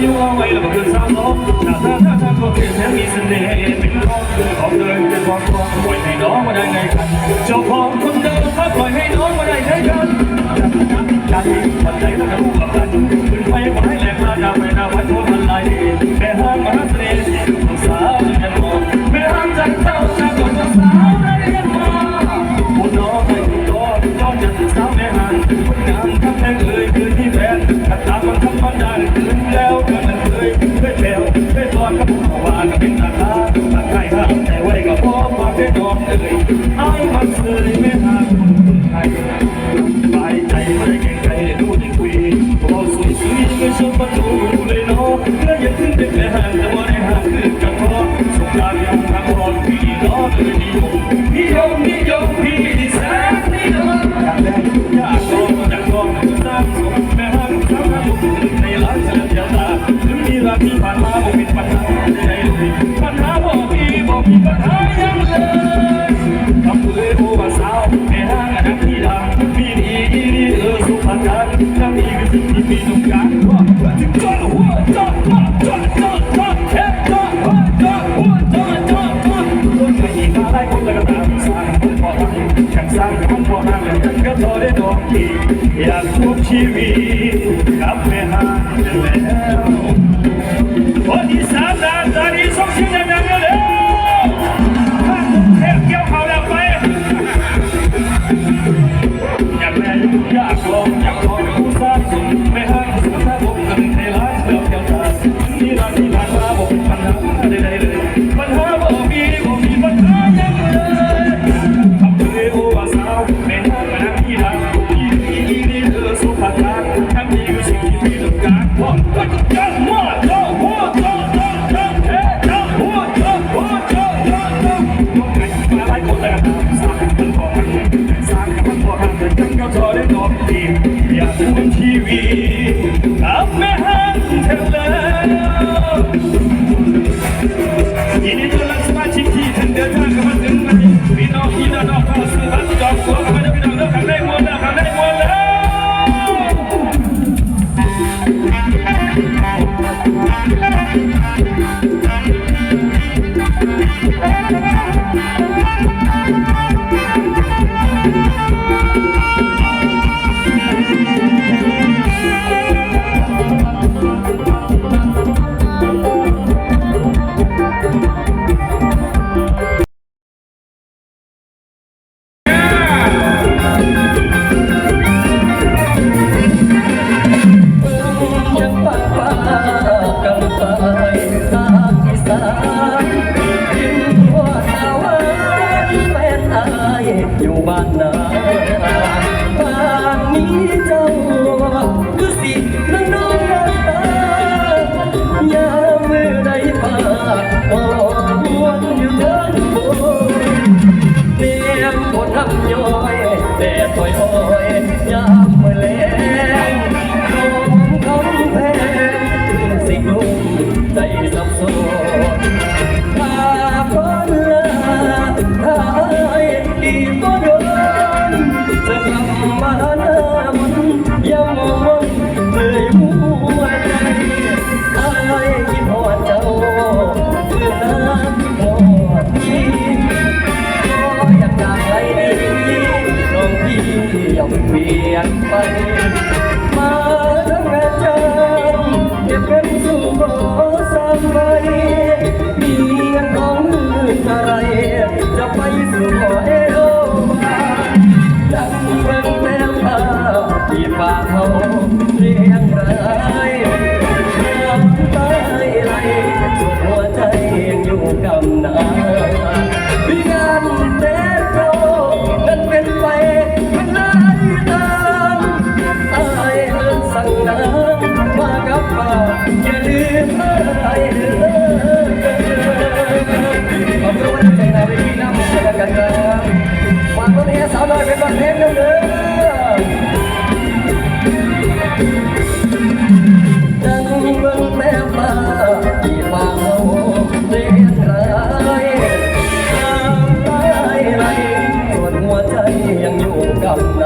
อยู่เอาไว้แล้วคือสาวน้องหน้าตาท่าทางก็คือแสนมีเสน่ห์เป็นของของเดินเป็นความคล่องไว้ให้น้องมาได้ไงกันเจ้าของคน ว่าก็เป็นตาตาตาไข่ห้ามใจไว้ก็พอมาเป็อกเลยไอ้มันเคยไม่หาคนไทยไปใจไม่แก่งใจดูดีคุยพอสวยสก็ชอบมาดูเลยเนาะเพื่ออย่าขึ้นเป็นแฟนแต่ว่าหาคือกับพอสุขอย่าง อยากชมชีวิตกับแม่ฮา เป็นคนรักพี่รักที่นี่เธอสุภาพรักทั้งที่ยู่สิ่งที่พี่ต้องการพอก็จะเกิดมาโตโตโตโตโตเฮ้โตโตโตโตโตโตโตต้องการมาไล่คนแต่สร้างเป็นของมันสร้างให้มันพอทำเดินกันก็เธอได้ตอบดีอยากเป็นทีวี no.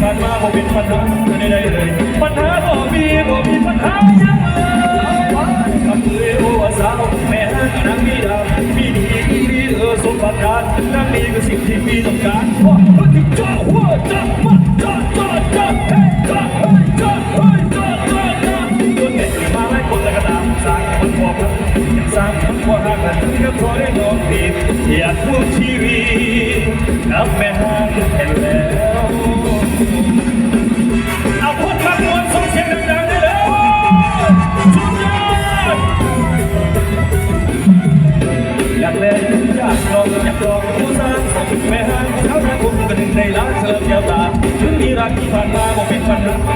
ผ่านมาบ่เป็นปัญหาได้เลย ปัญหาบ่มีบ่มีปัญหายังเอ่ยคำเอ่ยโอ้สาวแม่นางนางมีดาวมีดีมีเออสมบัติการนางนี้คือสิ่งที่มีต้องการ பண்ணலாம்